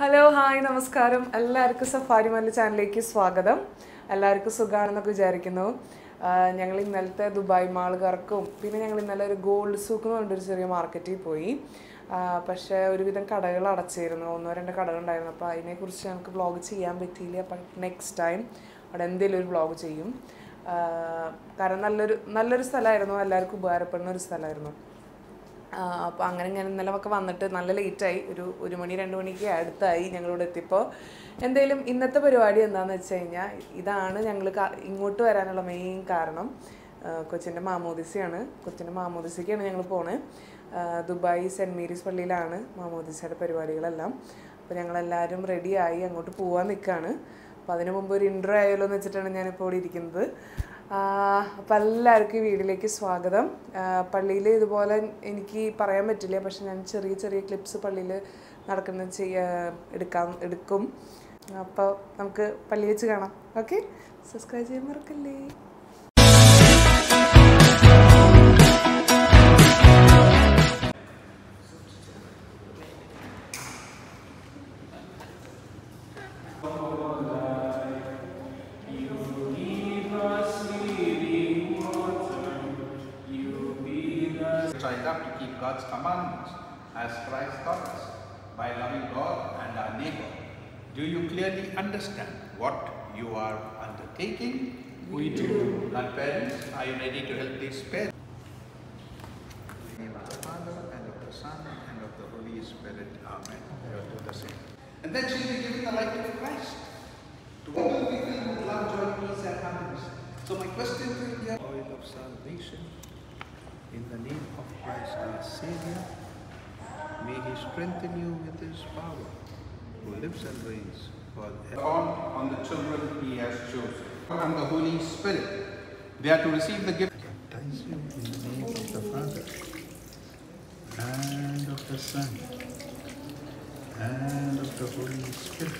Hello hi നമസ്കാരം. എല്ലാവർക്കും safari മല്ല ചാനലിലേക്ക് സ്വാഗതം. എല്ലാവർക്കും സുഖമാണെന്നൊക്കെ വിചാരിക്കുന്നു. ഞങ്ങൾ ഇന്നലത്തെ ദുബായ് മാളുകാർക്കും പിന്നെ ഞങ്ങൾ ഇന്നലെ ഒരു ഗോൾഡ് സൂക്ക് എന്ന് പറഞ്ഞൊരു ചെറിയ മാർക്കറ്റിൽ പോയി. പക്ഷേ ഒരുവിധം കടകൾ അടച്ചിരുന്നു. ഒന്നോ രണ്ട് കടകൾ ഉണ്ടായിരുന്നു. അപ്പോൾ അതിനെക്കുറിച്ച് ഞങ്ങൾക്ക് വ്ളോഗ് ചെയ്യാൻ പറ്റിയില്ല. അപ്പം നെക്സ്റ്റ് ടൈം അവിടെ എന്തെങ്കിലും ഒരു വ്ളോഗ് ചെയ്യും. കാരണം നല്ലൊരു നല്ലൊരു സ്ഥലമായിരുന്നു. എല്ലാവർക്കും ഉപകാരപ്പെടുന്ന ഒരു സ്ഥലമായിരുന്നു. അപ്പോൾ അങ്ങനെ ഇങ്ങനെ ഇന്നലെയൊക്കെ വന്നിട്ട് നല്ല ലേറ്റായി. ഒരു ഒരു മണി രണ്ട് മണിക്ക് അടുത്തായി ഞങ്ങളിവിടെ എത്തിയപ്പോൾ എന്തായാലും ഇന്നത്തെ പരിപാടി എന്താണെന്ന് വെച്ച് കഴിഞ്ഞാൽ ഇതാണ് ഞങ്ങൾ ഇങ്ങോട്ട് വരാനുള്ള മെയിൻ കാരണം. കൊച്ചിന്റെ മാമോദിസയാണ്. കൊച്ചിന്റെ മാമോദിസയ്ക്കാണ് ഞങ്ങൾ പോണത് ദുബായ് സെന്റ് മേരീസ് പള്ളിയിലാണ് മാമോദിസയുടെ പരിപാടികളെല്ലാം. അപ്പോൾ ഞങ്ങളെല്ലാവരും റെഡിയായി അങ്ങോട്ട് പോകാൻ നിൽക്കുകയാണ് അപ്പോൾ അതിനു മുമ്പ് ഒരു ഇൻട്രോ ആയാലോ എന്ന് വെച്ചിട്ടാണ് ഞാനിപ്പോൾ ഇവിടെ ഇരിക്കുന്നത്. അപ്പം എല്ലാവർക്കും ഈ വീഡിയോയിലേക്ക് സ്വാഗതം. പള്ളിയിൽ ഇതുപോലെ എനിക്ക് പറയാൻ പറ്റില്ല പക്ഷെ ഞാൻ ചെറിയ ചെറിയ ക്ലിപ്സ് പള്ളിയിൽ നടക്കുന്ന ചെയ്യ എടുക്കാം എടുക്കും. അപ്പോൾ നമുക്ക് പള്ളി വെച്ച് കാണാം. ഓക്കെ? സബ്സ്ക്രൈബ് ചെയ്യാൻ മറക്കല്ലേ? Understand what you are undertaking? We do. And parents, are you ready to help these parents? In the name of the Father and of the Son and of the Holy Spirit. Amen. You will do the same. And then she'll be giving the life of Christ. To all filled with love, joy, peace, and happiness. So my question to you here, oil of salvation, in the name of Christ our Savior, may He strengthen you with His power, who lives and reigns forever. On the children He has chosen. And the Holy Spirit, they are to receive the gift. Baptize you in the name of the Father, and of the Son, and of the Holy Spirit.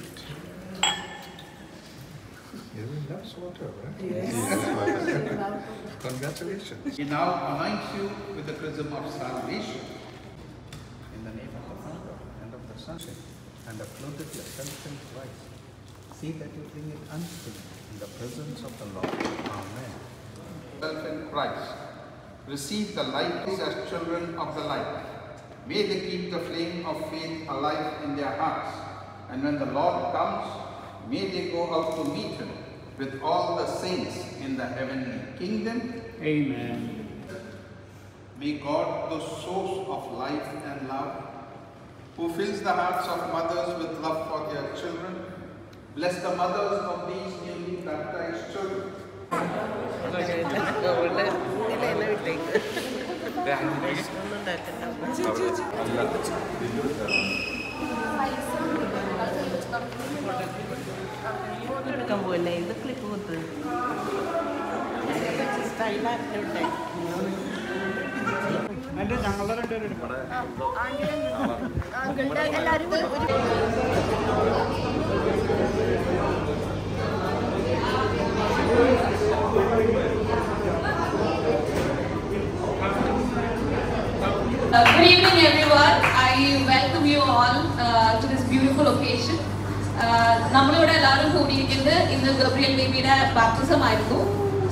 Everyone loves water, right? Yes. Congratulations. He now anoints you with the chrism of salvation. In the name of the Father, and of the Son, and have clothed yourself in Christ. See that you bring it unstained in the presence of the Lord. Amen. Self in Christ. Receive the light as children of the light. May they keep the flame of faith alive in their hearts. And when the Lord comes, may they go out to meet him with all the saints in the heavenly kingdom. Amen. May God, the source of life and love, who fills the hearts of mothers with love for their children, bless the mothers of these newly baptized children. എടുക്കാൻ പോവല്ലേ ഇത് clip കുത്ത് സ്റ്റൈലാക്കിട്ടെ അതിന്റെ ഞങ്ങളുടെ രണ്ടുപേരും Uh, good evening, everyone. I welcome you all uh, to this beautiful occasion. Uh, നമ്മളിവിടെ എല്ലാവരും കൂടിയിരിക്കുന്നത് ഇന്ന് ഗബ്രിയൽ ബേബിയുടെ ബാപ്റ്റിസം ആയിരുന്നു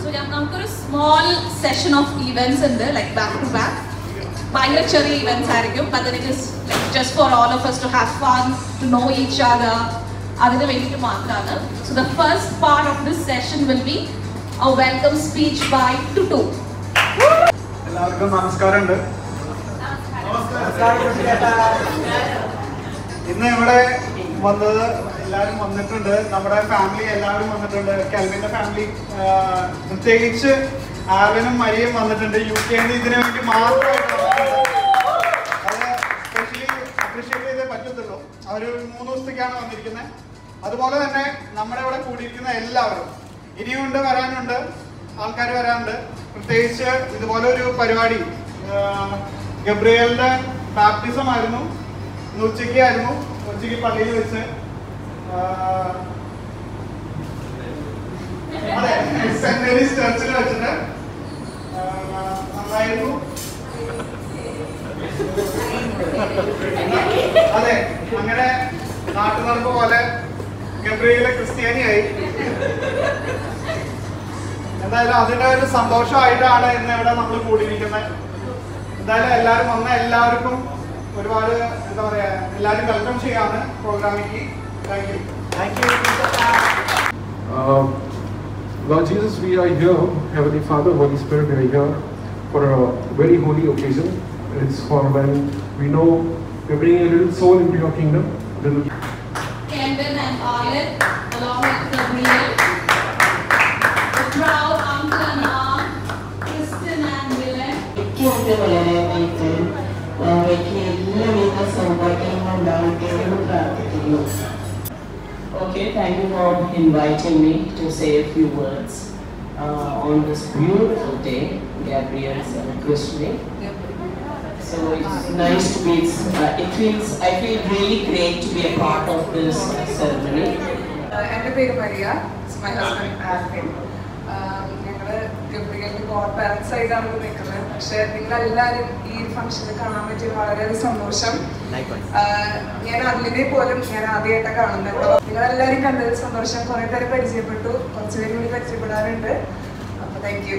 സോ നമുക്കൊരു സ്മോൾ സെഷൻ ഓഫ് ഇവന്റ്സ് ഉണ്ട് ലൈക്ക് ബാക്ക് ടു ബാക്ക് ഭയങ്കര ചെറിയ ഇവന്റ്സ് ആയിരിക്കും. But it is just for all of us to have fun to know each other അതിന് വേണ്ടിയിട്ട് മാത്രമാണ് so the first part of this session will be a welcome speech by Tutu. എല്ലാവർക്കും നമസ്കാരമുണ്ട്. ഇന്ന് ഇവിടെ വന്നത് എല്ലാവരും വന്നിട്ടുണ്ട്. നമ്മുടെ ഫാമിലി എല്ലാവരും വന്നിട്ടുണ്ട്. കെൽവിന്റെ ഫാമിലി പ്രത്യേകിച്ച് ആവനും മരിയും വന്നിട്ടുണ്ട്. യു കെ ഇതിനു വേണ്ടി മാത്രമായിട്ട് അതുപോലെ തന്നെ നമ്മുടെ ഇവിടെ കൂടിയിരിക്കുന്ന എല്ലാവരും. ഇനിയുണ്ട് വരാനുണ്ട് ആൾക്കാർ വരാനുണ്ട്. പ്രത്യേകിച്ച് ഇതുപോലെ ഒരു പരിപാടി ഗബ്രിയലിന്റെ ബാപ്റ്റിസം ആയിരുന്നു. ഉച്ചയ്ക്ക് ആയിരുന്നു. ഉച്ചയ്ക്ക് പള്ളിയിൽ വെച്ച് അതെ വെച്ചിട്ട് നന്നായിരുന്നു. അതെ അങ്ങനെ നാട്ടുനടപ്പ് പോലെ ഗബ്രിയിലെ ക്രിസ്ത്യാനിയായി എന്തായാലും അതിന്റെ ഒരു സന്തോഷമായിട്ടാണ് ഇന്ന് ഇവിടെ നമ്മൾ കൂടിയിരിക്കുന്നത് എന്തായാലും എല്ലാവരും വന്ന എല്ലാവർക്കും ഒരുപാട് എന്താ പറയാ എല്ലാവരും വെൽക്കം ചെയ്യാണ് പ്രോഗ്രാമിലേക്ക് thank you thank you Uh, Lord Jesus, we are here, Heavenly Father, Holy Spirit, we are here for a very holy occasion. It's for when we know we're bringing a little soul into your kingdom. Little പ്രാർത്ഥിക്കുന്നു Okay, thank you for inviting me to say a few words uh, on this beautiful day, Gabriel's anniversary. So it's nice to be, uh, it feels, I feel really great to be a part of this ceremony. എൻ്റെ പേര് Maria my husband Alvin ഞങ്ങൾ ഗബ്രിയലിൻ്റെ God parents ആയിട്ടാണ് ഇവിടെ നിൽക്കുന്നത് പക്ഷേ നിങ്ങളെല്ലാവരും ഈ ഫംഗ്ഷനിൽ കാണാൻ പറ്റിയ വളരെ സന്തോഷം. ഞാൻ അതിലിനെ പോലും ഞാൻ ആദ്യമായിട്ടാണ് കാണുന്നത് നിങ്ങൾ നിങ്ങളെല്ലാവരും കണ്ടതിൽ സന്തോഷം. കുറെ പേര് പരിചയപ്പെട്ടു. കുറച്ചുപേരും പേര് കൂടി പരിചയപ്പെടാറുണ്ട് അപ്പൊ thank you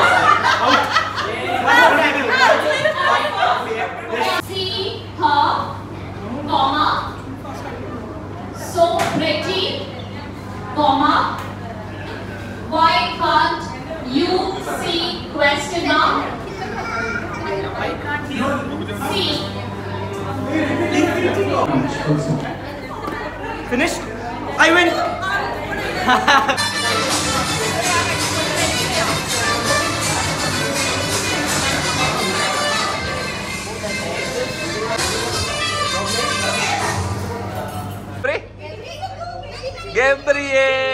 Finished? I win! Gabriel!